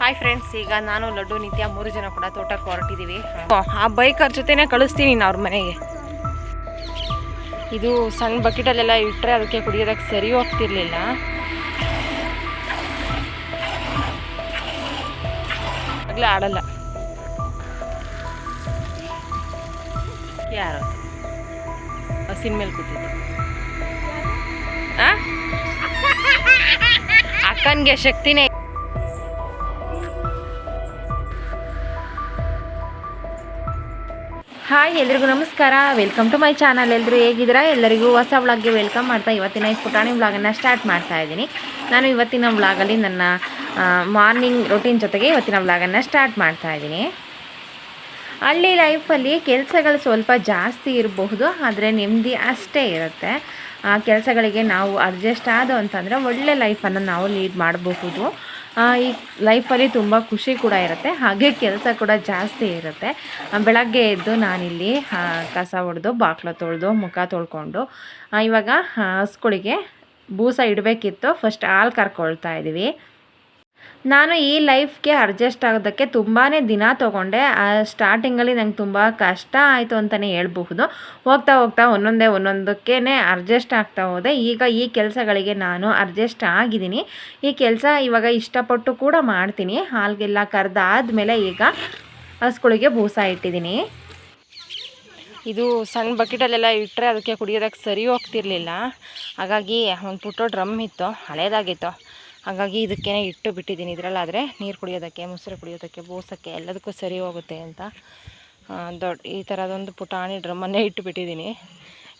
Hi friends ಈಗ ನಾನು ಲಡ್ಡು, ನಿತ್ಯ ಮೂರು ಜನ ಕೂಡ ತೋಟಕ್ಕೆ ಹೊರಟಿದ್ದೀವಿ. ಆ ಬೈಕರ್ ಜೊತೆನೆ ಕಳಿಸ್ತೀನಿ ನಾನು ಅವ್ರ ಮನೆಗೆ. ಇದು ಸಣ್ಣ ಬಕೆಟಲ್ಲೆಲ್ಲ ಇಟ್ಟರೆ ಅದಕ್ಕೆ ಕುಡಿಯೋದಕ್ಕೆ ಸರಿ ಹೋಗ್ತಿರ್ಲಿಲ್ಲ. ಆಗಲೇ ಆಡಲ್ಲ. ಯಾರು? ಹಸಿನ ಮೇಲೆ ಆ? ಅಕ್ಕನ್ಗೆ ಶಕ್ತಿನೇ ಹಾಯ್, ಎಲ್ರಿಗೂ ನಮಸ್ಕಾರ. ವೆಲ್ಕಮ್ ಟು ಮೈ ಚಾನಲ್ ಎಲ್ಲರೂ ಹೇಗಿದ್ದೀರಾ? ಎಲ್ಲರಿಗೂ ಹೊಸ ವ್ಲಾಗ್ಗೆ ವೆಲ್ಕಮ್ ಮಾಡ್ತಾ ಇವತ್ತಿನ ಈ ಪುಟಾಣಿ ವ್ಲಾಗನ್ನು ಸ್ಟಾರ್ಟ್ ಮಾಡ್ತಾ ಇದ್ದೀನಿ. ನಾನು ಇವತ್ತಿನ ವ್ಲಾಗಲ್ಲಿ ನನ್ನ ಮಾರ್ನಿಂಗ್ ರೊಟೀನ್ ಜೊತೆಗೆ ಇವತ್ತಿನ ವ್ಲಾಗನ್ನು ಸ್ಟಾರ್ಟ್ ಮಾಡ್ತಾ ಇದ್ದೀನಿ. ಹಳ್ಳಿ ಲೈಫಲ್ಲಿ ಕೆಲಸಗಳು ಸ್ವಲ್ಪ ಜಾಸ್ತಿ ಇರಬಹುದು, ಆದರೆ ನೆಮ್ಮದಿ ಅಷ್ಟೇ ಇರುತ್ತೆ. ಆ, ಕೆಲಸಗಳಿಗೆ ನಾವು ಅಡ್ಜಸ್ಟ್ ಆದ ಅಂತಂದರೆ ಒಳ್ಳೆ ಲೈಫನ್ನು ನಾವು ಲೀಡ್ ಮಾಡಬಹುದು. ಈ ಲೈಫಲ್ಲಿ ತುಂಬ ಖುಷಿ ಕೂಡ ಇರುತ್ತೆ. ಹಾಗೆ ಕೆಲಸ ಕೂಡ ಜಾಸ್ತಿ ಇರುತ್ತೆ. ಬೆಳಗ್ಗೆ ಎದ್ದು ನಾನಿಲ್ಲಿ ಕಸ ಹೊಡೆದು ಬಾಕ್ಲ ತೊಳೆದು, ಮುಖ ತೊಳ್ಕೊಂಡು ಇವಾಗ ಹಸ್ಗಳಿಗೆ ಬೂಸ ಇಡಬೇಕಿತ್ತು. ಫಸ್ಟ್ ಹಾಲು ಕರ್ಕೊಳ್ತಾ ಇದ್ದೀವಿ ನಾನು ಈ ಲೈಫ್ಗೆ ಅಡ್ಜಸ್ಟ್ ಆಗೋದಕ್ಕೆ ತುಂಬಾ ದಿನ ತೊಗೊಂಡೆ. ಸ್ಟಾರ್ಟಿಂಗಲ್ಲಿ ನಂಗೆ ತುಂಬ ಕಷ್ಟ ಆಯಿತು ಅಂತಲೇ ಹೇಳ್ಬಹುದು. ಹೋಗ್ತಾ ಹೋಗ್ತಾ ಒಂದೊಂದೇ ಒಂದೊಂದಕ್ಕೇ ಅಡ್ಜಸ್ಟ್ ಆಗ್ತಾ ಹೋದೆ. ಈಗ ಈ ಕೆಲಸಗಳಿಗೆ ನಾನು ಅಡ್ಜಸ್ಟ್ ಆಗಿದ್ದೀನಿ. ಈ ಕೆಲಸ ಇವಾಗ ಇಷ್ಟಪಟ್ಟು ಕೂಡ ಮಾಡ್ತೀನಿ. ಹಾಲ್ಗೆಲ್ಲ ಕರೆದಾದ್ಮೇಲೆ ಈಗ ಹಸ್ಗಳಿಗೆ ಬೂಸ ಇಟ್ಟಿದ್ದೀನಿ. ಇದು ಸಣ್ಣ ಬಕೆಟಲ್ಲೆಲ್ಲ ಇಟ್ಟರೆ ಅದಕ್ಕೆ ಕುಡಿಯೋದಕ್ಕೆ ಸರಿ ಹೋಗ್ತಿರ್ಲಿಲ್ಲ. ಹಾಗಾಗಿ ಒಂದು ಪುಟ್ಟ ಡ್ರಮ್ ಇತ್ತು, ಹಳೇದಾಗಿತ್ತು. ಹಾಗಾಗಿ ಇದಕ್ಕೇ ಇಟ್ಟು ಬಿಟ್ಟಿದ್ದೀನಿ. ಇದರಲ್ಲಾದರೆ ನೀರು ಕುಡಿಯೋದಕ್ಕೆ, ಮೊಸರು ಕುಡಿಯೋದಕ್ಕೆ, ಬೋಸಕ್ಕೆ ಎಲ್ಲದಕ್ಕೂ ಸರಿ ಹೋಗುತ್ತೆ ಅಂತ. ದೊಡ್ಡ ಈ ಥರದೊಂದು ಪುಟಾಣಿ ಡ್ರಮ್ಮನ್ನೇ ಇಟ್ಟು ಬಿಟ್ಟಿದ್ದೀನಿ.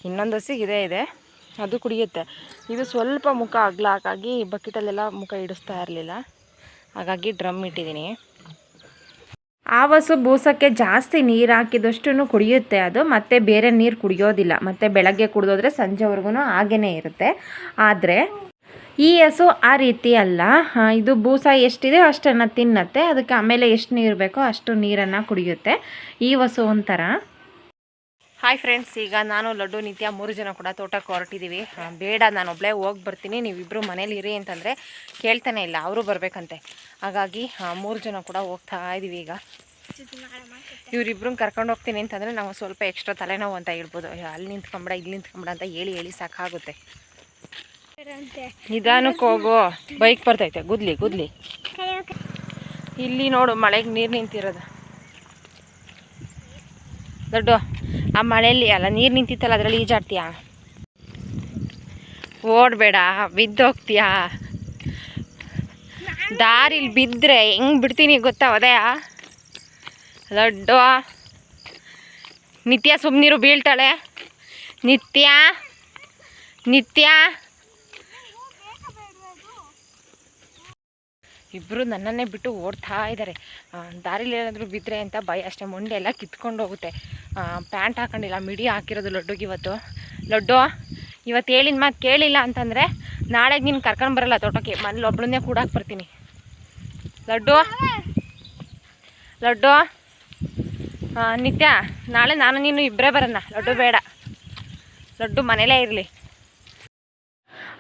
ಇನ್ನೊಂದು ಹಸಿಗೆ ಇದೇ, ಇದೆ. ಅದು ಕುಡಿಯುತ್ತೆ. ಇದು ಸ್ವಲ್ಪ ಮುಖ ಅಗ್ಲ ಹಾಗಾಗಿ ಬಕೆಟಲ್ಲೆಲ್ಲ ಮುಖ ಇಡಿಸ್ತಾ ಇರಲಿಲ್ಲ. ಹಾಗಾಗಿ ಡ್ರಮ್ ಇಟ್ಟಿದ್ದೀನಿ. ಆ ಹಸು ಬೂಸಕ್ಕೆ ಜಾಸ್ತಿ ನೀರು ಹಾಕಿದಷ್ಟು ಕುಡಿಯುತ್ತೆ ಅದು. ಮತ್ತೆ ಬೇರೆ ನೀರು ಕುಡಿಯೋದಿಲ್ಲ. ಮತ್ತೆ ಬೆಳಗ್ಗೆ ಕುಡಿದೋದ್ರೆ ಸಂಜೆವರೆಗೂ ಹಾಗೇ ಇರುತ್ತೆ. ಆದರೆ ಈ ಹಸು ಆ ರೀತಿ ಅಲ್ಲ. ಇದು ಬೂಸ ಎಷ್ಟಿದೆ ಅಷ್ಟನ್ನು ತಿನ್ನತ್ತೆ. ಅದಕ್ಕೆ ಆಮೇಲೆ ಎಷ್ಟು ನೀರು ಬೇಕೋ ಅಷ್ಟು ನೀರನ್ನು ಕುಡಿಯುತ್ತೆ. ಈ ಹಸು ಒಂಥರ. ಹಾಯ್ ಫ್ರೆಂಡ್ಸ್ ಈಗ ನಾನು, ಲಡ್ಡು, ನಿತ್ಯ ಮೂರು ಜನ ಕೂಡ ತೋಟಕ್ಕೆ ಹೊರಟಿದ್ದೀವಿ ಬೇಡ, ನಾನು ಒಬ್ಬಳೇ ಹೋಗಿ ಬರ್ತೀನಿ. ನೀವಿಬ್ಬರು ಮನೇಲಿ ಇರಿ ಅಂತಂದರೆ ಕೇಳ್ತಾನೆ ಇಲ್ಲ. ಅವರು ಬರಬೇಕಂತೆ. ಹಾಗಾಗಿ ಮೂರು ಜನ ಕೂಡ ಹೋಗ್ತಾ ಇದ್ದೀವಿ ಈಗ. ಇವರಿಬ್ರು ಕರ್ಕೊಂಡು ಹೋಗ್ತೀನಿ ಅಂತಂದರೆ ನಾವು ಸ್ವಲ್ಪ ಎಕ್ಸ್ಟ್ರಾ ತಲೆನೋವು ಅಂತ ಹೇಳ್ಬೋದು. ಅಲ್ಲಿ ನಿಂತ್ಕೊಂಬಿಡ, ಇಲ್ಲಿ ನಿಂತ್ಕೊಂಬಿಡ ಅಂತ ಹೇಳಿ ಹೇಳಿ ಸಾಕಾಗುತ್ತೆ. ನಿಧಾನಕ್ಕೆ ಹೋಗು. ಬೈಕ್ ಬರ್ತೈತೆ. ಗುದ್ಲಿ ಗುದ್ಲಿ. ಇಲ್ಲಿ ನೋಡು ಮಳೆಗೆ ನೀರು ನಿಂತಿರೋದು. ದೊಡ್ಡ ಆ ಮಳೆಯಲ್ಲಿ ಅಲ್ಲ ನೀರು ನಿಂತಿತ್ತಲ್ಲ ಅದರಲ್ಲಿ ಈಜಾಡ್ತೀಯಾ? ಓಡಬೇಡ ಬಿದ್ದೋಗ್ತೀಯಾ? ದಾರಿಲಿ ಬಿದ್ದರೆ ಹೆಂಗೆ ಬಿಡ್ತೀನಿ ಗೊತ್ತಾ ಅದೇ ದೊಡ್ಡ. ನಿತ್ಯ ಸುಮ್ಮನಿರು ಬೀಳ್ತಾಳೆ. ನಿತ್ಯ ನಿತ್ಯ. ಇಬ್ಬರು ನನ್ನನ್ನೇ ಬಿಟ್ಟು ಓಡ್ತಾ ಇದ್ದಾರೆ ದಾರಿಲಿ ಏನಾದರೂ ಬಿದ್ದರೆ ಅಂತ ಭಯ ಅಷ್ಟೇ. ಮೊಂಡೆ ಎಲ್ಲ ಕಿತ್ಕೊಂಡು ಹೋಗುತ್ತೆ. ಪ್ಯಾಂಟ್ ಹಾಕೊಂಡಿಲ್ಲ, ಮಿಡಿ ಹಾಕಿರೋದು ಲಡ್ಡುಗೆ ಇವತ್ತು. ಲಡ್ಡು, ಇವತ್ತು ಹೇಳಿದ ಮಾತು ಕೇಳಿಲ್ಲ ಅಂತಂದರೆ ನಾಳೆಗೆ ನೀನು ಕರ್ಕೊಂಡು ಬರಲ್ಲ ತೋಟಕ್ಕೆ. ಮನೇಲಿ ಒಬ್ಳನ್ನೇ ಕೂಡಾಕ್ ಬರ್ತೀನಿ. ಲಡ್ಡು ಲಡ್ಡು. ನಿತ್ಯ, ನಾಳೆ ನಾನು ನೀನು ಇಬ್ಬರೇ ಬರೋಣ ಲಡ್ಡು ಬೇಡ. ಲಡ್ಡು ಮನೇಲೇ ಇರಲಿ.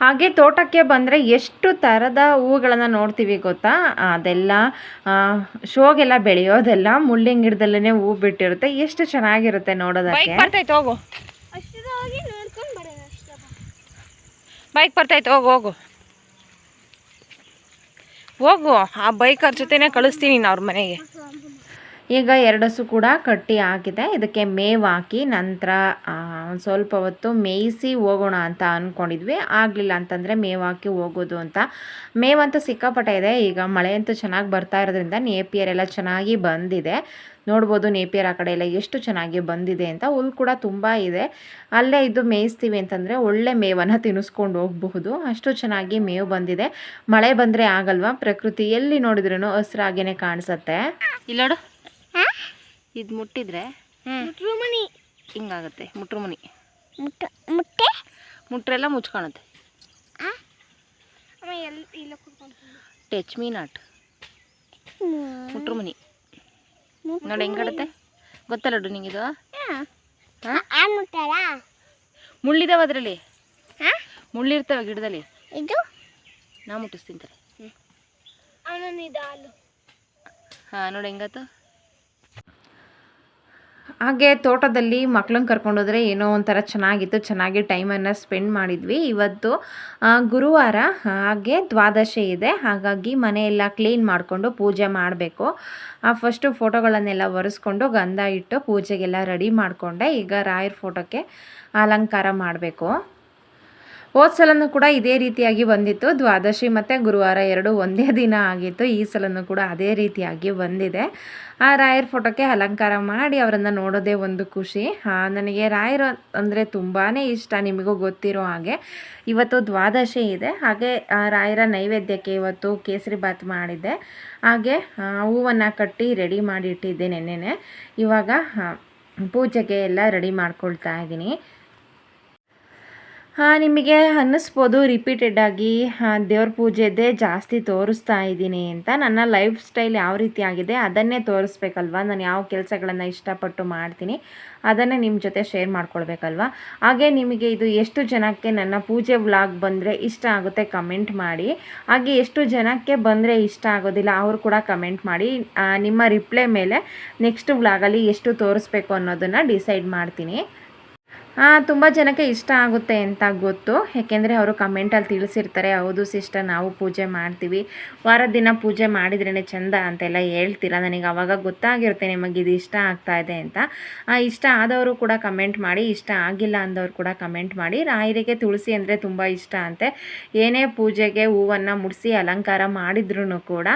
ಹಾಗೆ ತೋಟಕ್ಕೆ ಬಂದರೆ ಎಷ್ಟು ಥರದ ಹೂಗಳನ್ನು ನೋಡ್ತೀವಿ ಗೊತ್ತಾ? ಅದೆಲ್ಲ ಶೋಗೆಲ್ಲ ಬೆಳೆಯೋದೆಲ್ಲ ಮುಳ್ಳಿನ ಗಿಡದಲ್ಲೇ ಹೂ ಬಿಟ್ಟಿರುತ್ತೆ. ಎಷ್ಟು ಚೆನ್ನಾಗಿರುತ್ತೆ ನೋಡೋದಕ್ಕೆ? ಬೈಕ್ ಬರ್ತೈತೆ ಹೋಗು. ಹೋಗು ಹೋಗು. ಆ ಬೈಕರ್ ಜೊತೆನೇ ಕಳಿಸ್ತೀನಿ ಅವ್ರ ಮನೆಗೆ. ಈಗ ಎರಡಸು ಕೂಡ ಕಟ್ಟಿ ಹಾಕಿದೆ. ಇದಕ್ಕೆ ಮೇವು ಹಾಕಿ ನಂತರ ಸ್ವಲ್ಪ ಹೊತ್ತು ಮೇಯಿಸಿ ಹೋಗೋಣ ಅಂತ ಅಂದ್ಕೊಂಡಿದ್ವಿ ಆಗಲಿಲ್ಲ ಅಂತಂದರೆ ಮೇವು ಹಾಕಿ ಹೋಗೋದು ಅಂತ. ಮೇವಂತೂ ಸಿಕ್ಕಾಪಟ್ಟೆ ಇದೆ. ಈಗ ಮಳೆ ಅಂತೂ ಚೆನ್ನಾಗಿ ಬರ್ತಾ ಇರೋದ್ರಿಂದ ನೇಪಿಯರ್ ಎಲ್ಲ ಚೆನ್ನಾಗಿ ಬಂದಿದೆ. ನೋಡ್ಬೋದು ನೇಪಿಯರ್ ಆ ಕಡೆ ಎಲ್ಲ ಎಷ್ಟು ಚೆನ್ನಾಗಿ ಬಂದಿದೆ ಅಂತ. ಹುಲ್ ಕೂಡ ತುಂಬ ಇದೆ. ಅಲ್ಲೇ ಇದು ಮೇಯಿಸ್ತೀವಿ ಅಂತಂದರೆ ಒಳ್ಳೆ ಮೇವನ್ನು ತಿನ್ನಿಸ್ಕೊಂಡು ಹೋಗಬಹುದು. ಅಷ್ಟು ಚೆನ್ನಾಗಿ ಮೇವು ಬಂದಿದೆ. ಮಳೆ ಬಂದರೆ ಆಗಲ್ವಾ? ಪ್ರಕೃತಿ ಎಲ್ಲಿ ನೋಡಿದ್ರೂ ಹಸಿರಾಗೇ ಕಾಣಿಸುತ್ತೆ. ಇಲ್ಲೋಡು ಇದು ಮುಟ್ಟಿದ್ರೆ ಮುಟ್ರುಮಣಿ ಹಿಂಗಾಗುತ್ತೆ ಮುಟ್ರುಮನಿ. ಮುಟ್ಟ ಮುಟ್ಟೆ? ಮುಟ್ರೆಲ್ಲ ಮುಚ್ಕೊಳತ್ತೆ ಅಮ್ಮ ಎಲ್ಲಿ ಇಲ್ಲ ಕುತ್ಕೊಂಡು ಟಚ್ ಮೀ ನಾಟ್ ಮುಟ್ರುಮನಿ. ನೋಡಿ ಹೆಂಗಾಡುತ್ತೆ ಗೊತ್ತಲ್ಲ ಡು ನಿಂಗಿದು ಮುಳ್ಳಿದಾವ ಅದರಲ್ಲಿ? ಹಾ? ಮುಳ್ಳಿರ್ತವೆ ಗಿಡದಲ್ಲಿ? ಇದು? ನಾ ಮುಟ್ಟಿಸ್ತೀನಿ ಹಾಂ ನೋಡಿ ಹೆಂಗತ್ತು ಹಾಗೆ ತೋಟದಲ್ಲಿ ಮಕ್ಳನ್ನ ಕರ್ಕೊಂಡೋದ್ರೆ ಏನೋ ಒಂಥರ ಚೆನ್ನಾಗಿತ್ತು, ಚೆನ್ನಾಗಿ ಟೈಮನ್ನು ಸ್ಪೆಂಡ್ ಮಾಡಿದ್ವಿ. ಇವತ್ತು ಗುರುವಾರ, ಹಾಗೆ ದ್ವಾದಶಿ ಇದೆ. ಹಾಗಾಗಿ ಮನೆಯೆಲ್ಲ ಕ್ಲೀನ್ ಮಾಡಿಕೊಂಡು ಪೂಜೆ ಮಾಡಬೇಕು. ಫಸ್ಟು ಫೋಟೋಗಳನ್ನೆಲ್ಲ ಒರೆಸ್ಕೊಂಡು ಗಂಧ ಇಟ್ಟು ಪೂಜೆಗೆಲ್ಲ ರೆಡಿ ಮಾಡಿಕೊಂಡೆ. ಈಗ ರಾಯರ್ ಫೋಟೋಕ್ಕೆ ಅಲಂಕಾರ ಮಾಡಬೇಕು. ಹೋದ ಸಲನೂ ಕೂಡ ಇದೇ ರೀತಿಯಾಗಿ ಬಂದಿತ್ತು. ದ್ವಾದಶಿ ಮತ್ತು ಗುರುವಾರ ಎರಡು ಒಂದೇ ದಿನ ಆಗಿತ್ತು. ಈ ಸಲನೂ ಕೂಡ ಅದೇ ರೀತಿಯಾಗಿ ಬಂದಿದೆ. ಆ ರಾಯರ್ ಫೋಟೋಕ್ಕೆ ಅಲಂಕಾರ ಮಾಡಿ ಅವರನ್ನು ನೋಡೋದೇ ಒಂದು ಖುಷಿ. ನನಗೆ ರಾಯರು ಅಂದರೆ ತುಂಬಾ ಇಷ್ಟ ನಿಮಗೂ ಗೊತ್ತಿರೋ ಹಾಗೆ. ಇವತ್ತು ದ್ವಾದಶಿ ಇದೆ. ಹಾಗೆ ರಾಯರ ನೈವೇದ್ಯಕ್ಕೆ ಇವತ್ತು ಕೇಸರಿ ಬಾತ್ ಮಾಡಿದ್ದೆ. ಹಾಗೆ ಹೂವನ್ನು ಕಟ್ಟಿ ರೆಡಿ ಮಾಡಿ ಇಟ್ಟಿದ್ದೆ ನೆನ್ನೆನೆ. ಇವಾಗ ಪೂಜೆಗೆ ಎಲ್ಲ ರೆಡಿ ಮಾಡ್ಕೊಳ್ತಾ ಇದ್ದೀನಿ. ಹಾಂ, ನಿಮಗೆ ಅನ್ನಿಸ್ಬೋದು ರಿಪೀಟೆಡ್ ಆಗಿ. ದೇವ್ರ ಪೂಜೆದೇ ಜಾಸ್ತಿ ತೋರಿಸ್ತಾ ಇದ್ದೀನಿ ಅಂತ. ನನ್ನ ಲೈಫ್ ಸ್ಟೈಲ್ ಯಾವ ರೀತಿ ಆಗಿದೆ ಅದನ್ನೇ ತೋರಿಸ್ಬೇಕಲ್ವಾ? ನಾನು ಯಾವ ಕೆಲಸಗಳನ್ನು ಇಷ್ಟಪಟ್ಟು ಮಾಡ್ತೀನಿ ಅದನ್ನೇ ನಿಮ್ಮ ಜೊತೆ ಶೇರ್ ಮಾಡ್ಕೊಳ್ಬೇಕಲ್ವಾ? ಹಾಗೆ ನಿಮಗೆ ಇದು ಎಷ್ಟು ಜನಕ್ಕೆ ನನ್ನ ಪೂಜೆ ವ್ಲಾಗ್ ಬಂದರೆ ಇಷ್ಟ ಆಗುತ್ತೆ ಕಮೆಂಟ್ ಮಾಡಿ. ಹಾಗೆ ಎಷ್ಟು ಜನಕ್ಕೆ ಬಂದರೆ ಇಷ್ಟ ಆಗೋದಿಲ್ಲ ಅವರು ಕೂಡ ಕಮೆಂಟ್ ಮಾಡಿ. ನಿಮ್ಮ ರಿಪ್ಲೈ ಮೇಲೆ ನೆಕ್ಸ್ಟ್ ವ್ಲಾಗಲ್ಲಿ ಎಷ್ಟು ತೋರಿಸ್ಬೇಕು ಅನ್ನೋದನ್ನು ಡಿಸೈಡ್ ಮಾಡ್ತೀನಿ. ತುಂಬ ಜನಕ್ಕೆ ಇಷ್ಟ ಆಗುತ್ತೆ ಅಂತ ಗೊತ್ತು. ಯಾಕೆಂದರೆ ಅವರು ಕಮೆಂಟಲ್ಲಿ ತಿಳಿಸಿರ್ತಾರೆ, ಹೌದು ಸಿಸ್ಟರ್ ನಾವು ಪೂಜೆ ಮಾಡ್ತೀವಿ. ವಾರದ ದಿನ ಪೂಜೆ ಮಾಡಿದ್ರೇ ಚಂದ ಅಂತೆಲ್ಲ ಹೇಳ್ತೀರಾ? ನನಗೆ ಅವಾಗ ಗೊತ್ತಾಗಿರುತ್ತೆ ನಿಮಗೆ ಇದು ಇಷ್ಟ ಆಗ್ತಾ ಇದೆ ಅಂತ. ಇಷ್ಟ ಆದವರು ಕೂಡ ಕಮೆಂಟ್ ಮಾಡಿ, ಇಷ್ಟ ಆಗಿಲ್ಲ ಅಂದವರು ಕೂಡ ಕಮೆಂಟ್ ಮಾಡಿ, ರಾಯರಿಗೆ ತುಳಸಿ ಅಂದರೆ ತುಂಬ ಇಷ್ಟ ಅಂತೆ. ಏನೇ ಪೂಜೆಗೆ ಹೂವನ್ನು ಮುಡಿಸಿ, ಅಲಂಕಾರ ಮಾಡಿದ್ರೂ ಕೂಡ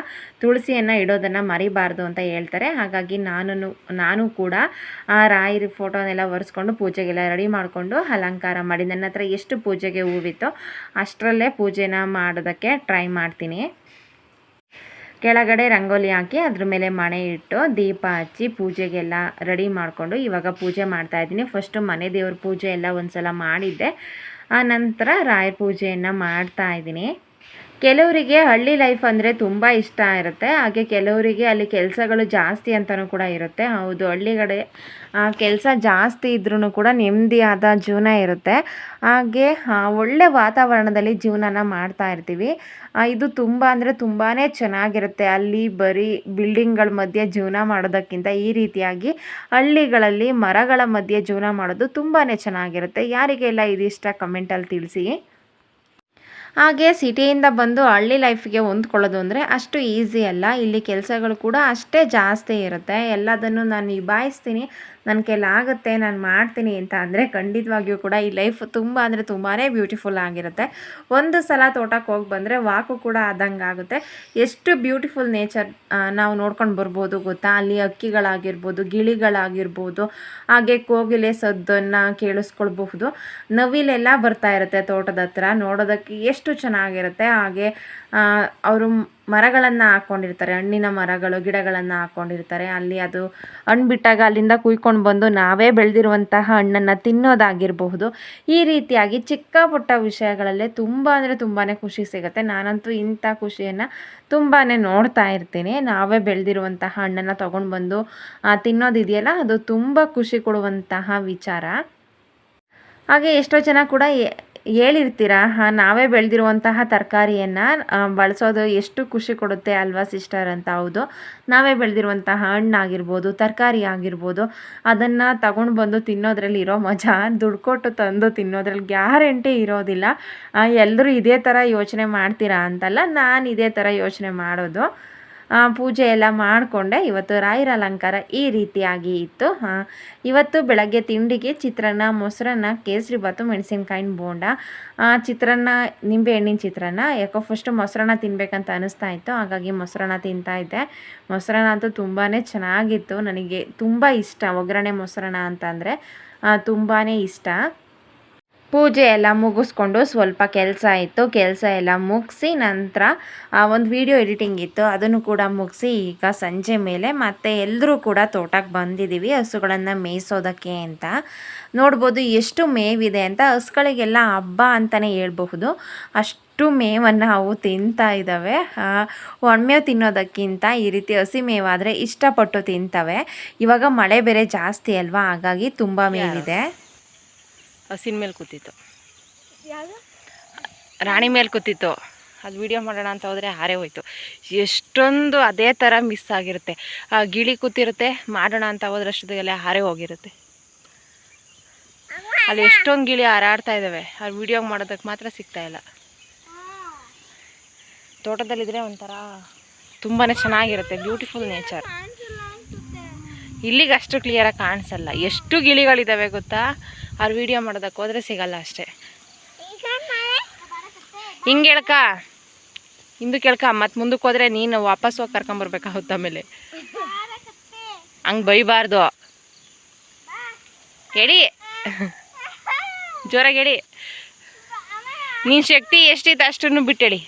ತುಳಸಿಯನ್ನು ಇಡೋದನ್ನು ಮರಿಬಾರ್ದು ಅಂತ ಹೇಳ್ತಾರೆ. ಹಾಗಾಗಿ ನಾನು ನಾನು ಕೂಡ ಆ ರಾಯರ ಫೋಟೋನೆಲ್ಲ ಒರೆಸ್ಕೊಂಡು ಪೂಜೆಗೆಲ್ಲ ರೆಡಿ ಮಾಡಿಕೊಂಡು ಅಲಂಕಾರ ಮಾಡಿ. ನನ್ನ ಹತ್ರ ಎಷ್ಟು ಪೂಜೆಗೆ ಹೂವಿತ್ತೋ ಅಷ್ಟರಲ್ಲೇ ಪೂಜೆನ ಮಾಡೋದಕ್ಕೆ ಟ್ರೈ ಮಾಡ್ತೀನಿ. ಕೆಳಗಡೆ ರಂಗೋಲಿ ಹಾಕಿ ಅದ್ರ ಮೇಲೆ ಮಣೆ ಇಟ್ಟು ದೀಪ ಹಚ್ಚಿ ಪೂಜೆಗೆಲ್ಲ ರೆಡಿ ಮಾಡಿಕೊಂಡು ಇವಾಗ ಪೂಜೆ ಮಾಡ್ತಾ ಇದ್ದೀನಿ. ಫಸ್ಟು ಮನೆ ದೇವ್ರ ಪೂಜೆ ಎಲ್ಲ ಒಂದ್ಸಲ ಮಾಡಿದ್ದೆ. ಆ ನಂತರ ರಾಯ ಪೂಜೆಯನ್ನು ಮಾಡ್ತಾ ಇದ್ದೀನಿ. ಕೆಲವರಿಗೆ ಹಳ್ಳಿ ಲೈಫ್ ಅಂದರೆ ತುಂಬ ಇಷ್ಟ ಇರುತ್ತೆ. ಹಾಗೆ ಕೆಲವರಿಗೆ ಅಲ್ಲಿ ಕೆಲಸಗಳು ಜಾಸ್ತಿ ಅಂತಲೂ ಕೂಡ ಇರುತ್ತೆ. ಹೌದು, ಹಳ್ಳಿಗಡೆ ಕೆಲಸ ಜಾಸ್ತಿ ಇದ್ರೂ ಕೂಡ ನೆಮ್ಮದಿಯಾದ ಜೀವನ ಇರುತ್ತೆ. ಹಾಗೆ ಒಳ್ಳೆ ವಾತಾವರಣದಲ್ಲಿ ಜೀವನನ ಮಾಡ್ತಾ ಇರ್ತೀವಿ. ಇದು ತುಂಬ ಅಂದರೆ ತುಂಬಾ ಚೆನ್ನಾಗಿರುತ್ತೆ. ಅಲ್ಲಿ ಬರೀ ಬಿಲ್ಡಿಂಗ್ಗಳ ಮಧ್ಯೆ ಜೀವನ ಮಾಡೋದಕ್ಕಿಂತ ಈ ರೀತಿಯಾಗಿ ಹಳ್ಳಿಗಳಲ್ಲಿ ಮರಗಳ ಮಧ್ಯೆ ಜೀವನ ಮಾಡೋದು ತುಂಬಾ ಚೆನ್ನಾಗಿರುತ್ತೆ. ಯಾರಿಗೆಲ್ಲ ಇದಿಷ್ಟ ಕಮೆಂಟಲ್ಲಿ ತಿಳಿಸಿ. ಹಾಗೆ ಸಿಟಿಯಿಂದ ಬಂದು ಹಳ್ಳಿ ಲೈಫ್ಗೆ ಹೊಂದ್ಕೊಳ್ಳೋದು ಅಂದರೆ ಅಷ್ಟು ಈಸಿ ಅಲ್ಲ. ಇಲ್ಲಿ ಕೆಲಸಗಳು ಕೂಡ ಅಷ್ಟೇ ಜಾಸ್ತಿ ಇರುತ್ತೆ. ಎಲ್ಲದನ್ನು ನಾನು ನಿಭಾಯಿಸ್ತೀನಿ. ನನ್ನ ಕೈಲಾಗುತ್ತೆ ನಾನು ಮಾಡ್ತೀನಿ ಅಂತ ಅಂದರೆ ಖಂಡಿತವಾಗಿಯೂ ಕೂಡ ಈ ಲೈಫ್ ತುಂಬ ಅಂದರೆ ತುಂಬಾ ಬ್ಯೂಟಿಫುಲ್ ಆಗಿರುತ್ತೆ. ಒಂದು ಸಲ ತೋಟಕ್ಕೆ ಹೋಗಿ ಬಂದರೆ ವಾಕು ಕೂಡ ಆದಂಗೆ ಆಗುತ್ತೆ. ಎಷ್ಟು ಬ್ಯೂಟಿಫುಲ್ ನೇಚರ್ ನಾವು ನೋಡ್ಕೊಂಡು ಬರ್ಬೋದು ಗೊತ್ತಾ? ಅಲ್ಲಿ ಅಕ್ಕಿಗಳಾಗಿರ್ಬೋದು, ಗಿಳಿಗಳಾಗಿರ್ಬೋದು, ಹಾಗೆ ಕೋಗಿಲೆ ಸದ್ದನ್ನು ಕೇಳಿಸ್ಕೊಳ್ಬಹುದು. ನವಿಲೆಲ್ಲ ಬರ್ತಾ ಇರುತ್ತೆ ತೋಟದ ಹತ್ರ, ನೋಡೋದಕ್ಕೆ ಎಷ್ಟು ಚೆನ್ನಾಗಿರುತ್ತೆ. ಹಾಗೆ ಅವರು ಮರಗಳನ್ನು ಹಾಕ್ಕೊಂಡಿರ್ತಾರೆ ಹಣ್ಣಿನ ಮರಗಳು, ಗಿಡಗಳನ್ನು ಹಾಕ್ಕೊಂಡಿರ್ತಾರೆ ಅಲ್ಲಿ ಅದು ಹಣ್ಣು ಬಿಟ್ಟಾಗ ಅಲ್ಲಿಂದ ಕುಯ್ಕೊಂಡು ಬಂದು ನಾವೇ ಬೆಳೆದಿರುವಂತಹ ಹಣ್ಣನ್ನು ತಿನ್ನೋದಾಗಿರಬಹುದು. ಈ ರೀತಿಯಾಗಿ ಚಿಕ್ಕ ಪುಟ್ಟ ವಿಷಯಗಳಲ್ಲೇ ತುಂಬ ಅಂದರೆ ತುಂಬಾ ಖುಷಿ ಸಿಗುತ್ತೆ. ನಾನಂತೂ ಇಂಥ ಖುಷಿಯನ್ನು ತುಂಬಾ ನೋಡ್ತಾ ಇರ್ತೀನಿ. ನಾವೇ ಬೆಳೆದಿರುವಂತಹ ಹಣ್ಣನ್ನು ತೊಗೊಂಡು ಬಂದು ತಿನ್ನೋದಿದೆಯಲ್ಲ, ಅದು ತುಂಬ ಖುಷಿ ಕೊಡುವಂತಹ ವಿಚಾರ. ಹಾಗೆ ಎಷ್ಟೋ ಜನ ಕೂಡ ಹೇಳಿರ್ತೀರ? ನಾವೇ ಬೆಳೆದಿರುವಂತಹ ತರಕಾರಿಯನ್ನು ಬಳಸೋದು ಎಷ್ಟು ಖುಷಿ ಕೊಡುತ್ತೆ ಅಲ್ವಾ ಸಿಸ್ಟರ್ ಅಂತ? ಹೌದು. ನಾವೇ ಬೆಳೆದಿರುವಂತಹ ಹಣ್ಣಾಗಿರ್ಬೋದು, ತರಕಾರಿ ಆಗಿರ್ಬೋದು, ಅದನ್ನು ತಗೊಂಡು ಬಂದು ತಿನ್ನೋದ್ರಲ್ಲಿ ಇರೋ ಮಜಾ ದುಡ್ಡು ಕೊಟ್ಟು ತಂದು ತಿನ್ನೋದ್ರಲ್ಲಿ ಗ್ಯಾರಂಟಿ ಇರೋದಿಲ್ಲ. ಎಲ್ಲರೂ ಇದೇ ಥರ ಯೋಚನೆ ಮಾಡ್ತೀರಾ ಅಂತಲ್ಲ, ನಾನು ಇದೇ ಥರ ಯೋಚನೆ ಮಾಡೋದು. ಪೂಜೆ ಎಲ್ಲ ಮಾಡಿಕೊಂಡೆ. ಇವತ್ತು ರಾಯರ ಅಲಂಕಾರ ಈ ರೀತಿಯಾಗಿ ಇತ್ತು. ಹಾಂ ಇವತ್ತು ಬೆಳಗ್ಗೆ ತಿಂಡಿಗೆ ಚಿತ್ರಾನ್ನ, ಮೊಸರನ್ನ, ಕೇಸರಿ ಬಾತು, ಮೆಣಸಿನ್ಕಾಯಿನ ಬೋಂಡ. ಚಿತ್ರಾನ್ನ, ನಿಂಬೆ ಹಣ್ಣಿನ ಚಿತ್ರಾನ್ನ. ಯಾಕೋ ಫಸ್ಟು ಮೊಸರನ್ನ ತಿನ್ನಬೇಕಂತ ಅನಿಸ್ತಾ ಇತ್ತು. ಹಾಗಾಗಿ ಮೊಸರನ್ನ ತಿಂತಾ ಇದ್ದೆ. ಮೊಸರನ್ನ ಅಂತೂ ತುಂಬಾ ಚೆನ್ನಾಗಿತ್ತು. ನನಗೆ ತುಂಬ ಇಷ್ಟ. ಒಗ್ಗರಣೆ ಮೊಸರನ್ನ ಅಂತಂದರೆ ತುಂಬಾ ಇಷ್ಟ. ಪೂಜೆ ಎಲ್ಲ ಮುಗಿಸ್ಕೊಂಡು ಸ್ವಲ್ಪ ಕೆಲಸ ಇತ್ತು. ಕೆಲಸ ಎಲ್ಲ ಮುಗಿಸಿ ನಂತರ ಒಂದು ವಿಡಿಯೋ ಎಡಿಟಿಂಗ್ ಇತ್ತು. ಅದನ್ನು ಕೂಡ ಮುಗಿಸಿ ಈಗ ಸಂಜೆ ಮೇಲೆ ಮತ್ತೆ ಎಲ್ಲರೂ ಕೂಡ ತೋಟಕ್ಕೆ ಬಂದಿದ್ದೀವಿ. ಹಸುಗಳನ್ನು ಮೇಯಿಸೋದಕ್ಕೆ ಅಂತ. ನೋಡ್ಬೋದು ಎಷ್ಟು ಮೇವಿದೆ ಅಂತ. ಹಸುಗಳಿಗೆಲ್ಲ ಹಬ್ಬ ಅಂತಲೇ ಹೇಳ್ಬಹುದು. ಅಷ್ಟು ಮೇವನ್ನು ಅವು ತಿಂತಾ ಇದ್ದಾವೆ. ಒಣಮೇವು ತಿನ್ನೋದಕ್ಕಿಂತ ಈ ರೀತಿ ಹಸಿ ಮೇವಾದರೆ ಇಷ್ಟಪಟ್ಟು ತಿಂತವೆ. ಇವಾಗ ಮಳೆ ಬೇರೆ ಜಾಸ್ತಿ ಅಲ್ವಾ? ಹಾಗಾಗಿ ತುಂಬ ಮೇವಿದೆ. ಹಸಿನ ಮೇಲೆ ಕೂತಿತ್ತು. ರಾಣಿ ಮೇಲೆ ಕೂತಿತ್ತು. ಅದು ವಿಡಿಯೋ ಮಾಡೋಣ ಅಂತ ಹೋದರೆ ಹಾರೇ ಹೋಯ್ತು. ಎಷ್ಟೊಂದು ಅದೇ ಥರ ಮಿಸ್ ಆಗಿರುತ್ತೆ. ಆ ಗಿಳಿ ಕೂತಿರುತ್ತೆ ಮಾಡೋಣ ಅಂತ ಹೋದ್ರಷ್ಟೊತ್ತಿಗೆಲ್ಲ ಹಾರೇ ಹೋಗಿರುತ್ತೆ. ಅಲ್ಲಿ ಎಷ್ಟೊಂದು ಗಿಳಿ ಹಾರಾಡ್ತಾ ಇದ್ದಾವೆ ಅಲ್ಲಿ ವಿಡಿಯೋ ಮಾಡೋದಕ್ಕೆ ಮಾತ್ರ ಸಿಗ್ತಾ ಇಲ್ಲ. ತೋಟದಲ್ಲಿದ್ದರೆ ಒಂಥರ ತುಂಬಾ ಚೆನ್ನಾಗಿರುತ್ತೆ ಬ್ಯೂಟಿಫುಲ್ ನೇಚರ್ ಇಲ್ಲಿಗೆ ಅಷ್ಟು ಕ್ಲಿಯರಾಗಿ ಕಾಣಿಸಲ್ಲ. ಎಷ್ಟು ಗಿಳಿಗಳಿದ್ದಾವೆ ಗೊತ್ತಾ? ಅವ್ರು ವಿಡಿಯೋ ಮಾಡೋದಕ್ಕೆ ಹೋದರೆ ಸಿಗಲ್ಲ ಅಷ್ಟೇ. ಹಿಂಗೆ ಹೇಳ್ಕ ಹಿಂದು ಕೇಳ್ಕ ಮತ್ತು ಮುಂದಕ್ಕೆ ಹೋದರೆ ನೀನು ವಾಪಸ್ ಹೋಗಿ ಕರ್ಕೊಂಬರ್ಬೇಕಾಗುತ್ತೆ ಆಮೇಲೆ ಮೇಲೆ? ಹಂಗೆ ಬೈಬಾರ್ದು. ಹೇಳಿ. ಜೋರಾಗಿ ಹೇಳಿ. ನಿನ್ನ ಶಕ್ತಿ ಎಷ್ಟಿತ್ತು ಅಷ್ಟನ್ನು ಬಿಟ್ಟೇಳಿ.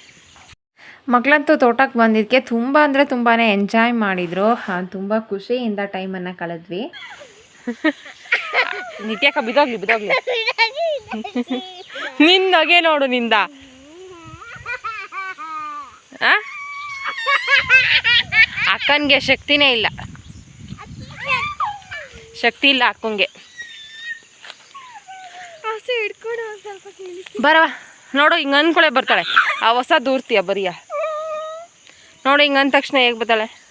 ಮಕ್ಕಳಂತೂ ತೋಟಕ್ಕೆ ಬಂದಿದ್ದಕ್ಕೆ ತುಂಬ ಅಂದರೆ ತುಂಬಾ ಎಂಜಾಯ್ ಮಾಡಿದರು. ತುಂಬ ಖುಷಿಯಿಂದ ಟೈಮನ್ನು ಕಳೆದ್ವಿ. ನಿತ್ಯಕ್ಕ ಬಿದೋಗ್ಲಿ ಬಿದೋಗ್ಲಿ ನಿನ್ನ ನಗೆ ನೋಡು ನಿಂದ. ಆ? ಅಕ್ಕನಿಗೆ ಶಕ್ತಿನೇ ಇಲ್ಲ. ಶಕ್ತಿ ಇಲ್ಲ ಅಕ್ಕಂಗೆ. ಬರವ ನೋಡು ಹಿಂಗೆ ಅನ್ಕೊಳೆ ಬರ್ತಾಳೆ. ಆ ಹೊಸ ದೂರ್ತಿಯ ಬರಿಯ. ನೋಡು ಹಿಂಗೆ ಅಂದ ತಕ್ಷಣ ಹೇಗೆ ಬರ್ತಾಳೆ.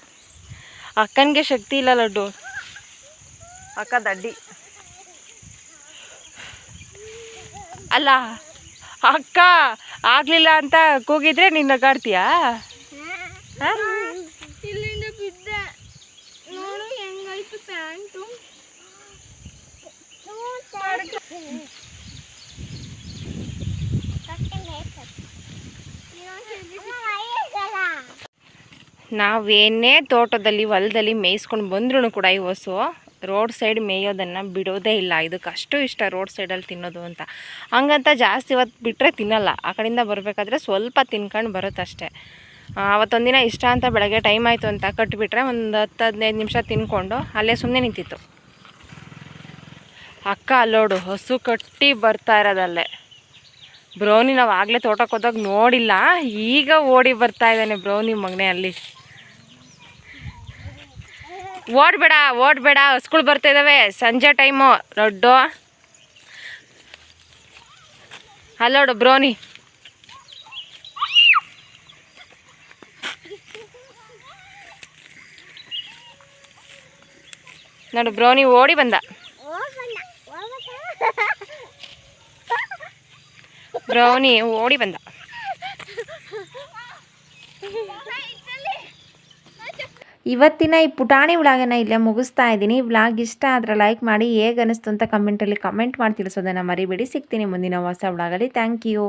ಅಕ್ಕನಿಗೆ ಶಕ್ತಿ ಇಲ್ಲ ಲಡ್ಡು. ಅಕ್ಕ ದಡ್ಡಿ. ಅಲ್ಲ ಅಕ್ಕ ಆಗ್ಲಿಲ್ಲ ಅಂತ ಕೂಗಿದ್ರೆ ನೀನು ನಗಾಡ್ತೀಯಾ ಹಾ? ಇಲ್ಲಿಂದ ಬಿದ್ದೆ. ನೋಡು ಹೆಂಗಾಯ್ತು ಪ್ಯಾಂಟು? ನಾವೇನೇ ತೋಟದಲ್ಲಿ ಹೊಲದಲ್ಲಿ ಮೇಯಿಸ್ಕೊಂಡು ಬಂದ್ರೂ ಕೂಡ ಈ ಹೊಸು. ರೋಡ್ ಸೈಡ್ ಮೇಯೋದನ್ನು ಬಿಡೋದೇ ಇಲ್ಲ. ಇದಕ್ಕೆ ಅಷ್ಟು ಇಷ್ಟ ರೋಡ್ ಸೈಡಲ್ಲಿ ತಿನ್ನೋದು ಅಂತ. ಹಂಗಂತ ಜಾಸ್ತಿ ಇವತ್ತು ಬಿಟ್ಟರೆ ತಿನ್ನಲ್ಲ. ಆ ಕಡೆಯಿಂದ ಬರಬೇಕಾದ್ರೆ ಸ್ವಲ್ಪ ತಿನ್ಕೊಂಡು ಬರುತ್ತಷ್ಟೇ. ಅವತ್ತೊಂದಿನ ಇಷ್ಟ ಅಂತ ಬೆಳಗ್ಗೆ ಟೈಮ್ ಆಯಿತು ಅಂತ ಕಟ್ಟಿಬಿಟ್ರೆ ಒಂದು ಹತ್ತು ಹದಿನೈದು ನಿಮಿಷ ತಿನ್ಕೊಂಡು ಅಲ್ಲೇ ಸುಮ್ಮನೆ ನಿಂತಿತ್ತು. ಅಕ್ಕ ಅಲ್ಲೋಡು, ಹಸು ಕಟ್ಟಿ ಬರ್ತಾ ಇರೋದಲ್ಲೇ. ಬ್ರೌನಿ ನಾವು ಆಗಲೇ ತೋಟಕ್ಕೆ ಹೋದಾಗ ನೋಡಿಲ್ಲ. ಈಗ ಓಡಿ ಬರ್ತಾ ಇದ್ದಾನೆ ಬ್ರೌನಿ ಮಗನೇ ಅಲ್ಲಿ. ಓಡಬೇಡ ಓಡಬೇಡ ಹಸ್ಗಳು ಬರ್ತಾ ಇದ್ದಾವೆ ಸಂಜೆ ಟೈಮು ದೊಡ್ಡು ಅಲ್ಲೋಡು ಬ್ರೋನಿ ನೋಡು ಬ್ರೋನಿ ಓಡಿ ಬಂದ. ಬ್ರೌನಿ ಓಡಿ ಬಂದ. ಇವತ್ತಿನ ಈ ಪುಟಾಣಿ ವ್ಲಾಗನ್ನು ಇಲ್ಲೇ ಮುಗಿಸ್ತಾ ಇದ್ದೀನಿ. ವ್ಲಾಗ್ ಇಷ್ಟ ಆದರೆ ಲೈಕ್ ಮಾಡಿ, ಹೇಗೆ ಅನ್ನಿಸ್ತು ಅಂತ ಕಮೆಂಟಲ್ಲಿ ಕಮೆಂಟ್ ಮಾಡಿ ತಿಳಿಸೋದನ್ನು ಮರಿಬೇಡಿ. ಸಿಗ್ತೀನಿ ಮುಂದಿನ ಹೊಸ ವ್ಲಾಗಲ್ಲಿ. Thank you